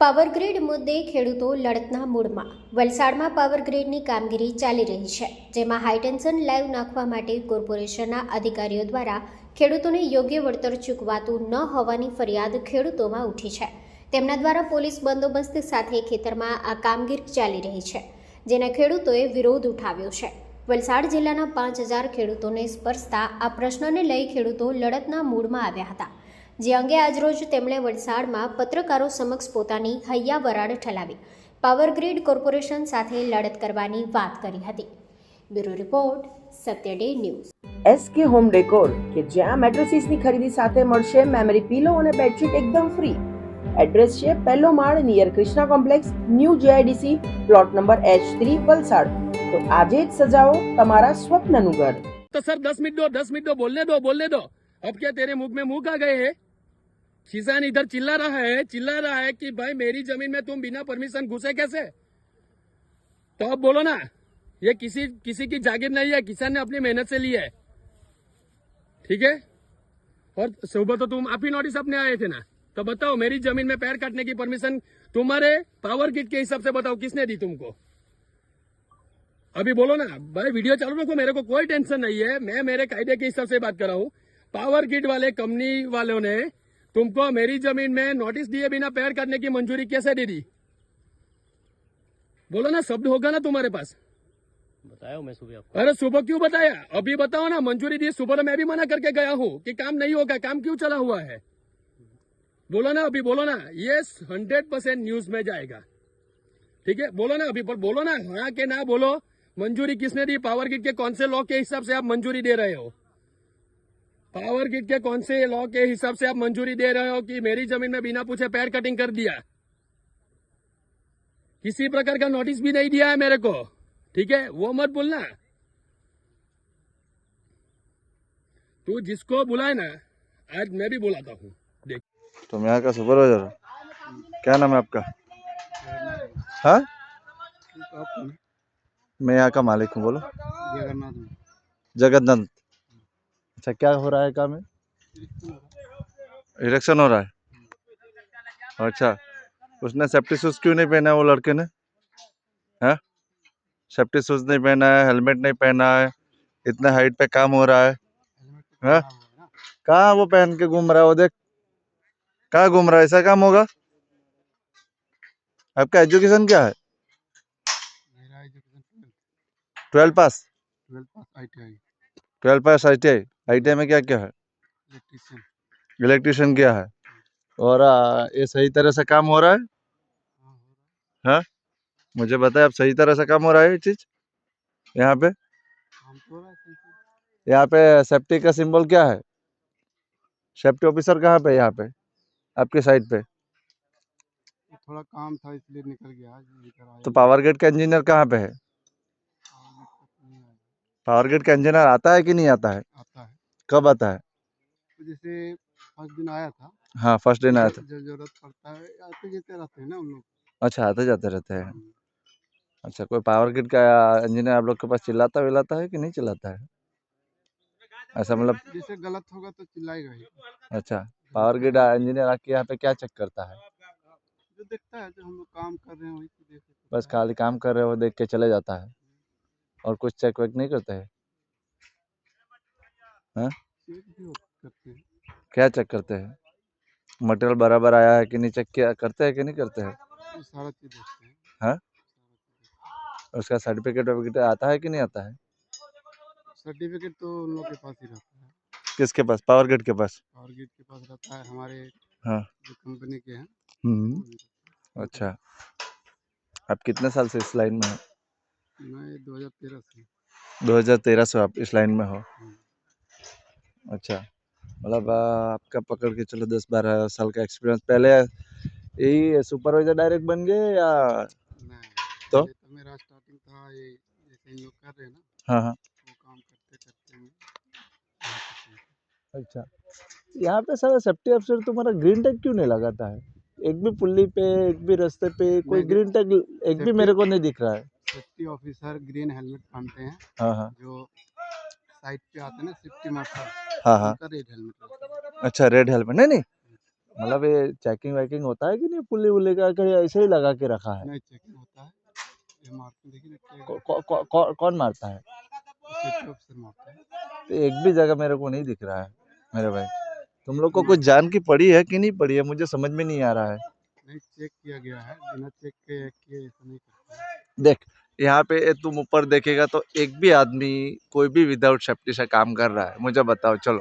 Power Grid મુદ્દે ખેડૂતો લડતના મૂડમાં વલસાડમાં પાવરગ્રીડની કામગીરી ચાલી રહી છે, જેમાં હાઈટેન્શન લાઈવ નાખવા માટે કોર્પોરેશનના અધિકારીઓ દ્વારા ખેડૂતોને યોગ્ય વળતર ચૂકવાતું ન હોવાની ફરિયાદ ખેડૂતોમાં ઉઠી છે. તેમના દ્વારા પોલીસ બંદોબસ્ત સાથે ખેતરમાં આ કામગીરી ચાલી રહી છે, જેના ખેડૂતોએ વિરોધ ઉઠાવ્યો છે. વલસાડ જિલ્લાના પાંચ હજાર ખેડૂતોને સ્પર્શતા આ પ્રશ્નને લઈ ખેડૂતો લડતના મૂડમાં આવ્યા હતા. જે અંગે આજરોજ તેમણે વલસાડમાં પત્રકારો સમક્ષ પોતાની હૈયા વરાળ ઠલાવી પાવરગ્રીડ કોર્પોરેશન સાથે લડત કરવાની વાત કરી હતી bureau report Satya day news SK home decor કે જ્યાં મેટ્રેસીસની ખરીદી સાથે મળશે મેમરી પીલો અને બેડશીટ એકદમ ફ્રી એડ્રેસ છે પહેલો માળ near Krishna complex new GIDC plot number H three Valsad તો આજે જ સજાવો તમારા સ્વપ્નનું ઘર तो सर दस मिनट दो दस मिनट दो बोलने दो बोलने दो अब क्या तेरे मुंह में मुंह का गए हैं किसान इधर चिल्ला रहा है, चिल्ला रहा है कि भाई मेरी ज़मीन में तुम बिना परमिशन घुसे कैसे? तो अब बोलो ना, ये किसी किसी की जागीर नहीं है, किसान ने अपनी मेहनत से ली है। ठीक है? और सुबह तो तुम आप ही नोटिस अपने आए थे ना। तो बताओ, मेरी ज़मीन में पैर काटने की परमिशन तुम्हारे पावर किट के हिसाब से बताओ, किसने दी तुमको? अभी बोलो ना, भाई वीडियो चालू रखो, मेरे को कोई टेंशन नहीं है। मैं मेरे कायदे के हिसाब से बात कर रहा हूँ। पावर किट वाले कंपनी वालों ने तुमको मेरी ज़मीन में नोटिस दिए बिना पैर काटने की मंजूरी कैसे दे दी? बोलो ना शब्द होगा ना तुम्हारे पास। बताया मैं सुबह आपको। अरे सुबह क्यों बताया? अभी बताओ ना मंजूरी दी सुबह तो मैं भी मना करके गया हूँ कि काम नहीं होगा काम क्यों चला हुआ है? बोलो ना अभी बोलो ना ये हंड्रेड परसेंट न्यूज़ में जाएगा। ठीक है? बोलो ना अभी पर बोलो ना हाँ के ना बोलो मंजूरी किसने दी? पावर ग्रिड के कौन से लॉ के हिसाब से आप मंजूरी दे रहे हो? पावर ग्रिड के कौन से लॉ के हिसाब से आप मंजूरी दे रहे हो कि मेरी ज़मीन में बिना पूछे पैर कटिंग कर दिया? किसी प्रकार का नोटिस भी नहीं दिया है मेरे को। ठीक है? वो मत बोलना। तू जिसको बुलाए ना आज मैं भी बुलाता हूँ। देख। तुम यहाँ का सुपरवाइजर क्या नाम है आपका? हाँ? मैं यहाँ का मालिक हूँ बोलो। जगन्नाथ जगन्नाथ। अच्छा क्या हो रहा है काम में? इलेक्शन हो रहा है? अच्छा उसने सेफ्टी शूज़ क्यों नहीं पहना है वो लड़के ने? हाँ? सेफ्टी शूज़ नहीं पहना है हेलमेट नहीं पहना है इतने हाइट पे काम हो रहा है। हाँ? कहाँ वो पहन के घूम रहा है वो देख। कहाँ घूम रहा है? ऐसा काम होगा? आपका एजुकेशन क्या है? मेरा education twelve pass twelfth pass I twelve pass I T I? I T I में क्या क्या है? इलेक्ट्रीशियन। क्या है? और आ, ये सही तरह से काम हो रहा है? हाँ। मुझे बताए आप सही तरह से काम हो रहा है ये चीज़? यहाँ पे? तो हो है यहाँ पे सेफ्टी का सिंबल क्या है? सेफ्टी ऑफिसर कहाँ पे है यहाँ पे? आपके साइड पे। थोड़ा काम था इसलिए निकल गया तो पावर गेट का इंजीनियर कहाँ पे है? पावर गेट का इंजीनियर आता है कि नहीं आता है? आता है। कब आता है? तो जैसे फ़र्स्ट दिन आया था। हाँ फ़र्स्ट दिन आया था। ज़रूरत पड़ता है आते जाते रहते हैं ना हम लोग। अच्छा आते जाते रहते हैं। हम्म, अच्छा कोई पावर ग्रिड का इंजीनियर आप लोग के पास चिल्लाता विल्लाता है कि नहीं चिल्लाता है? ऐसा मतलब जैसे गलत होगा तो चिल्लाएगा ही। अच्छा पावर ग्रिड इंजीनियर आके यहाँ पे क्या चेक करता है? जो देखता है जो हम लोग काम कर रहे हैं वही तो देख बस खाली काम कर रहे हो देख के चले जाता है। और कुछ चेक वेक नहीं करते हैं? हो- क्या चेक करते हैं? मटेरियल बराबर आया है कि नहीं चेक किया? करते हैं कि नहीं करते हैं? सारा चीज़ हाँ? उसका सर्टिफिकेट वर्टिफिकेट आता है कि नहीं आता है? सर्टिफिकेट तो उन लोग के पास ही रहता है। किसके पास? पावर ग्रिड के पास? पावर गेट के पास रहता है। हमारे हाँ। जो कंपनी के हैं। हम्म। अच्छा। आप कितने साल से इस लाइन में है। मैं 2013 से 2013 से आप इस लाइन में हो? हम्म। अच्छा। मतलब आपका पकड़ के चलो दस बारह साल का एक्सपीरियंस पहले यही सुपरवाइजर डायरेक्ट बन गए या तो? तो मेरा स्टार्टिंग था ये जैसे लोग कर रहे हैं ना हाँ हाँ। वो काम करते करते मैं अच्छा। यहाँ पे सारा सेफ्टी अफसर तुम्हारा ग्रीन टैग क्यों नहीं लगाता है? एक भी पुल्ली पे एक भी रास्ते पे कोई ग्रीन टैग एक भी मेरे को नहीं दिख रहा है। सेफ्टी ऑफिसर ग्रीन हेलमेट पहनते हैं। हाँ हाँ। जो साइड पे आते हैं ना सेफ्टी मार्शल हाँ हाँ। उनका रेड हेलमेट अच्छा रेड हेलमेट नहीं नहीं। मतलब ये चेकिंग वेकिंग होता है कि नहीं? पुली वुली का ऐसे ही लगा के रखा है? नहीं चेकिंग होता है। देखिए कौ, कौन मारता है? है। तो एक भी जगह मेरे को नहीं दिख रहा है मेरे भाई। तुम लोग को कुछ जान की पड़ी है कि नहीं पड़ी है? मुझे समझ में नहीं आ रहा है। नहीं चेक किया गया है बिना चेक के किए ऐसा नहीं देख यहाँ पे तुम ऊपर देखेगा तो एक भी आदमी कोई भी विदाउट सेफ्टी से काम कर रहा है। मुझे बताओ चलो।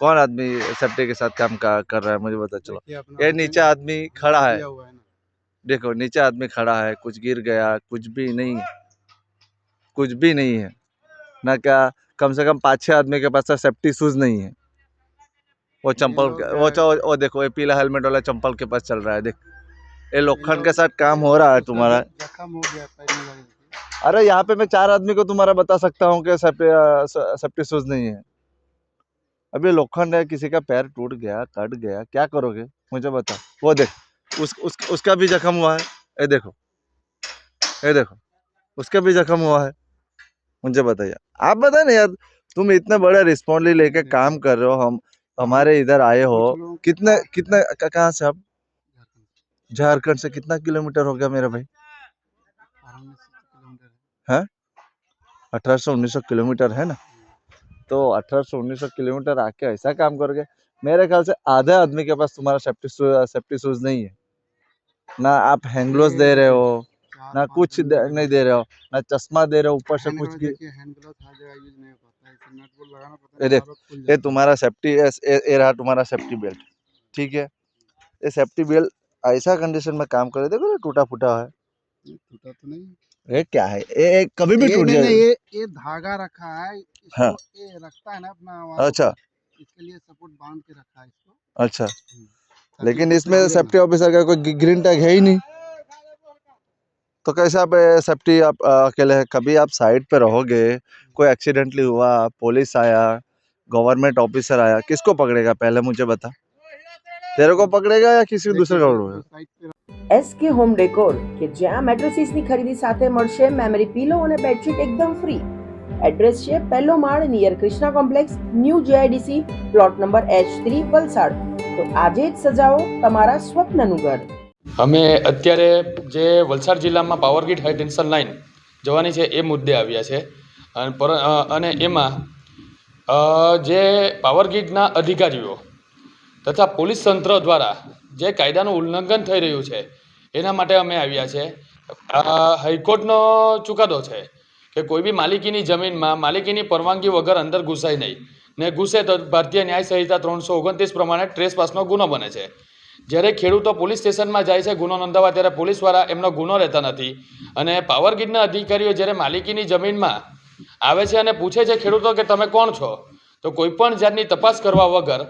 कौन आदमी सेफ्टी के साथ काम का, कर रहा है मुझे बताओ चलो। ये नीचे आदमी खड़ा है। देखो नीचे आदमी खड़ा है कुछ गिर गया कुछ भी नहीं है। कुछ भी नहीं है। ना क्या कम से कम पाँच छः आदमी के पास सेफ्टी शूज़ नहीं है। वो चंपल वो, वो देखो ये पीला हेलमेट वाला चंपल के पास चल रहा है देख। ये लोखंड के साथ काम हो रहा है तुम्हारा। हो गया अरे यहाँ पे मैं चार आदमी को तुम्हारा बता सकता हूँ कि सेफ्टी शूज़ नहीं है। अभी लोखंड है किसी का पैर टूट गया कट गया क्या करोगे? मुझे बता। वो देख उस, उस उसका भी जख्म हुआ है। ये देखो। ये देखो। उसका भी जख्म हुआ है। मुझे बताइए। आप बताए ना यार तुम इतने बड़े रिस्पॉन्डली लेके काम कर रहे हो हम हमारे इधर आए हो। कितने कितने कहाँ से आप? झारखंड से कितना किलोमीटर हो गया मेरा भाई? है? अठारह सौ उन्नीस सौ किलोमीटर है ना? तो अठारह सौ उन्नीस सौ किलोमीटर आके ऐसा काम करोगे। मेरे ख्याल से आधे आदमी के पास तुम्हारा सेफ्टी सेफ्टी शूज़ नहीं है। ना आप हैंड दे रहे हो ना कुछ दे, नहीं दे रहे हो ना चश्मा दे रहे हो ऊपर से कुछ हो है ये देख, ये तुम्हारा सेफ्टी ये रहा तुम्हारा सेफ्टी बेल्ट ठीक है? ये सेफ्टी बेल्ट ऐसा कंडीशन में काम करे देखो टूटा फूटा है। टूटा तो नहीं। ये क्या है? ये कभी भी टूट जाएगा। ये ये धागा रखा है इसको हाँ। ये रखता है ना अपना अच्छा। इसके लिए सपोर्ट बाँध के रखा है इसको। अच्छा। लेकिन इसमें सेफ्टी ऑफिसर का कोई ग्रीन टैग है ही नहीं। तो कैसे आप सेफ्टी आप अकेले हैं? कभी आप साइड पे रहोगे? कोई एक्सीडेंटली हुआ पुलिस आया गवर्नमेंट ऑफिसर आया किसको पकड़ेगा? पहले मुझे बता। तेरे को पकड़ेगा या किसी दूसरे को देखिए, पकड़ेगा जो साइड पे એસ કે હોમ ડેકોર કે જ્યાં મેટ્રેસીસની ખરીદી સાથે મળશે મેમરી પીલો અને બેડશીટ એકદમ ફ્રી એડ્રેસ છે પહેલો માળ near Krishna complex new GIDC plot number H three Valsad તો આજે જ સજાવો તમારા સ્વપ્નનું ઘર અમે અત્યારે જે વલસાડ જિલ્લામાં power grid high tension line જવાની છે એ મુદ્દે આવ્યા છે અને પર અ, અને એમાં અ, જે પાવર ગ્રીડના અધિકારીઓ તથા પોલીસ તંત્ર દ્વારા જે કાયદાનું ઉલ્લંઘન થઈ રહ્યું છે, એના માટે અમે આવ્યા છે. હાઈકોર્ટનો ચુકાદો છે કે કોઈ બી માલિકીની જમીનમાં માલિકીની પરવાનગી વગર અંદર ઘૂસાય નહીં. ને ઘૂસે તો ભારતીય ન્યાય સંહિતા ત્રણસો ઓગણત્રીસ પ્રમાણે ટ્રેસપાસનો ગુનો બને છે. જ્યારે ખેડૂતો પોલીસ સ્ટેશનમાં જાય છે, ગુનો નોંધાવવા ત્યારે પોલીસવાળા એમનો ગુનો રહેતા નથી. અને પાવર ગ્રીડના અધિકારીઓ જ્યારે માલિકીની જમીનમાં આવે છે અને પૂછે છે ખેડૂતો કે તમે કોણ છો તો કોઈ પણ જાતની તપાસ કરવા વગર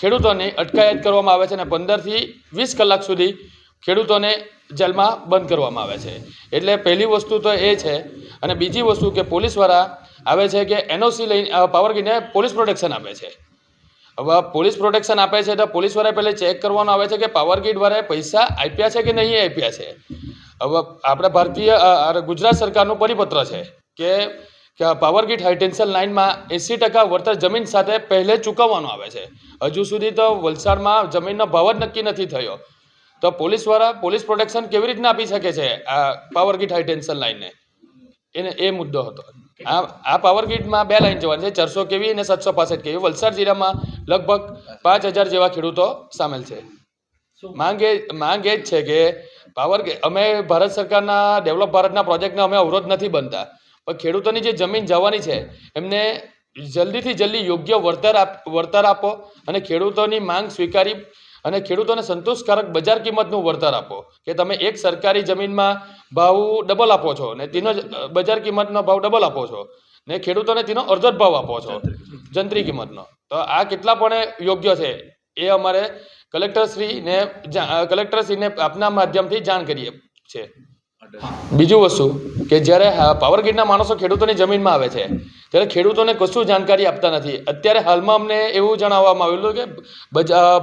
ખેડૂતોની અટકાયત કરવામાં આવે છે અને પંદરથી વીસ કલાક સુધી ખેડૂતોને જેલમાં બંધ કરવામાં આવે છે. એટલે પહેલી વસ્તુ તો એ છે અને બીજી વસ્તુ કે પોલીસવાળા આવે છે કે એનઓસી લઈને પાવર ગ્રીડને પોલીસ પ્રોટેક્શન આપે છે. હવે પોલીસ પ્રોટેક્શન આપે છે તો પોલીસવાળાએ પહેલાં ચેક કરવાનું આવે છે કે પાવર ગ્રીડવાળાએ પૈસા આપ્યા છે કે નહીં આપ્યા છે. હવે આપણે ભારતીય ગુજરાત સરકારનું પરિપત્ર છે કે કે પાવર ગ્રીડ હાઈ ટેન્શન લાઇનમાં એંસી ટકા વળતર જમીન સાથે પહેલે ચૂકવવાનું આવે છે. હજુ સુધી તો વલસાડમાં જમીનનો ભાવ જ નક્કી નથી થયો. તો પોલીસવાળા પોલીસ પ્રોટેક્શન કેવી રીતના આપી શકે છે આ પાવર ગ્રીડ હાઈ ટેન્શન લાઇનને એને એ મુદ્દો હતો. આ આ પાવર ગ્રીડમાં બે લાઈન જવાની છે ચારસો કેવી અને સાતસો પાસઠ કેવી. વલસાડ જિલ્લામાં લગભગ પાંચ હજાર જેવા ખેડૂતો સામેલ છે. માંગ એ માંગ એ જ છે કે પાવર અમે ભારત સરકારના ડેવલપ ભારતના પ્રોજેક્ટને અમે અવરોધ નથી બનતા. પણ ખેડૂતોની જે જમીન જવાની છે, એમને જલ્દીથી જલ્દી યોગ્ય વળતર આપ, વળતર આપો અને ખેડૂતોની માંગ સ્વીકારી અને ખેડૂતોને સંતોષકારક બજાર કિંમતનું વળતર આપો. કે તમે એક સરકારી જમીનમાં ભાવ ડબલ આપો છો ને તેનો બજાર કિંમતનો ભાવ ડબલ આપો છો ને ખેડૂતોને તેનો અડધો ભાવ આપો છો. જંત્રી કિંમતનો. તો આ કેટલા પણ યોગ્ય છે, એ અમારે કલેક્ટરશ્રીને કલેક્ટરશ્રીને આપના માધ્યમથી જાણ કરીએ છે. બીજું વસ્તુ કે જ્યારે પાવર ગ્રીડના માણસો ખેડૂતોની જમીનમાં આવે છે, ત્યારે ખેડૂતોને કશું જાણકારી આપતા નથી. અત્યારે હાલમાં અમને એવું જણાવવામાં આવેલું કે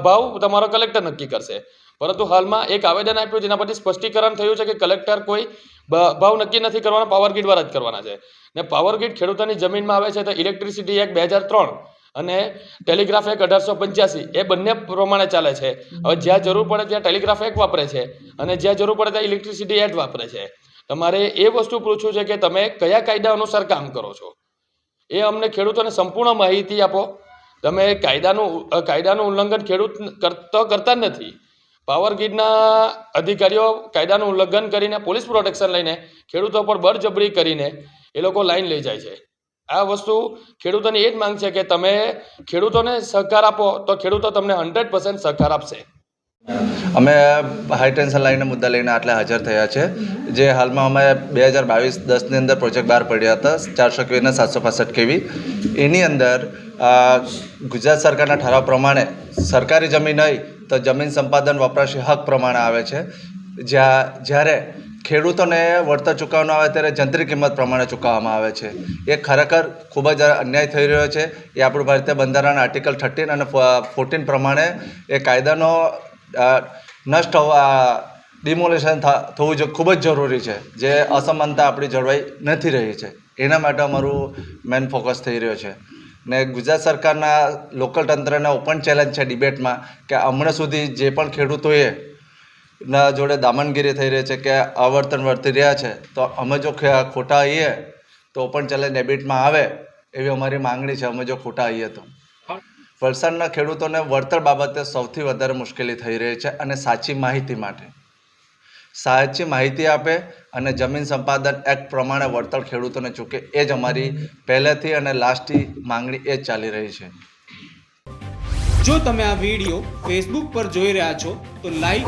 ભાવ તમારો કલેક્ટર નક્કી કરશે. પરંતુ હાલમાં એક આવેદન આપ્યું જેના પરથી સ્પષ્ટીકરણ થયું છે કે કલેક્ટર કોઈ ભાવ નક્કી નથી કરવાના પાવર ગ્રીડ દ્વારા જ કરવાના છે. ને પાવર ગ્રીડ ખેડૂતોની જમીનમાં આવે છે તો ઇલેક્ટ્રિસિટી એક્ટ બે હજાર ત્રણ અને ટેલિગ્રાફ એક અઢારસો પંચ્યાસી, એ બંને પ્રમાણે ચાલે છે. હવે જ્યાં જરૂર પડે ત્યાં ટેલિગ્રાફ એક વાપરે છે અને જ્યાં જરૂર પડે ત્યાં ઇલેક્ટ્રિસિટી એડ વાપરે છે. તમારે એ વસ્તુ પૂછવું છે કે તમે કયા કાયદા અનુસાર કામ કરો છો? એ અમને ખેડૂતોને સંપૂર્ણ માહિતી આપો. તમે કાયદાનું કાયદાનું ઉલ્લંઘન ખેડૂત કરતો કરતા જ નથી. પાવર ગ્રીડના અધિકારીઓ કાયદાનું ઉલ્લંઘન કરીને પોલીસ પ્રોટેક્શન લઈને ખેડૂતો પર બળજબરી કરીને એ લોકો લાઈન લઈ જાય છે. આ વસ્તુ ખેડૂતોની એ જ માંગ છે કે તમે ખેડૂતોને સહકાર આપો, તો ખેડૂતો તમને હંડ્રેડ પર્સન્ટ સહકાર આપશે. અમે હાઈ ટેન્શન મુદ્દા લઈને આટલા હાજર થયા છે. જે હાલમાં અમે બે હજાર બાવીસ દસની અંદર પ્રોજેક્ટ બહાર પડ્યા હતા, ચારસો કેવીના સાતસો પાસઠ કેવી. એની અંદર ગુજરાત સરકારના ઠરાવ પ્રમાણે સરકારી જમીન હોય તો જમીન સંપાદન વપરાશી હક પ્રમાણે આવે છે. જ્યાં, જ્યારે ખેડૂતોને વળતર ચૂકવવામાં આવે ત્યારે જંત્રી કિંમત પ્રમાણે ચૂકવવામાં આવે છે. એ ખરેખર ખૂબ જ અન્યાય થઈ રહ્યો છે. એ આપણું ભારતીય બંધારણ આર્ટિકલ થર્ટીન અને ફોર્ટીન પ્રમાણે એ કાયદાનો નષ્ટ હોવા ડિમોલેશન થવું જો ખૂબ જ જરૂરી છે. જે અસમાનતા આપણી જળવાઈ નથી રહી છે. એના માટે અમારું મેન ફોકસ થઈ રહ્યો છે. ને ગુજરાત સરકારના લોકલ તંત્રને ઓપન ચેલેન્જ છે ડિબેટમાં કે હમણાં સુધી જે પણ ખેડૂતોએ ના, જોડે દામનગીરી થઈ રહી છે કે આવર્તન વર્તી રહ્યા છે, તો અમે જો ખોટા આવીએ તો પણ ચાલે ડેબિટમાં આવે, એવી અમારી માંગણી છે, અમે જો ખોટા આવીએ તો. વલસાડના ખેડૂતોને વળતર બાબતે સૌથી વધારે મુશ્કેલી થઈ રહી છે અને સાચી માહિતી માટે. સાચી માહિતી આપે અને જમીન સંપાદન એક્ટ પ્રમાણે વળતર ખેડૂતોને ચૂકે, એ જ અમારી પહેલેથી અને લાસ્ટથી માંગણી એ જ ચાલી રહી છે. જો તમે આ વીડિયો ફેસબુક પર જોઈ રહ્યા છો, તો લાઈક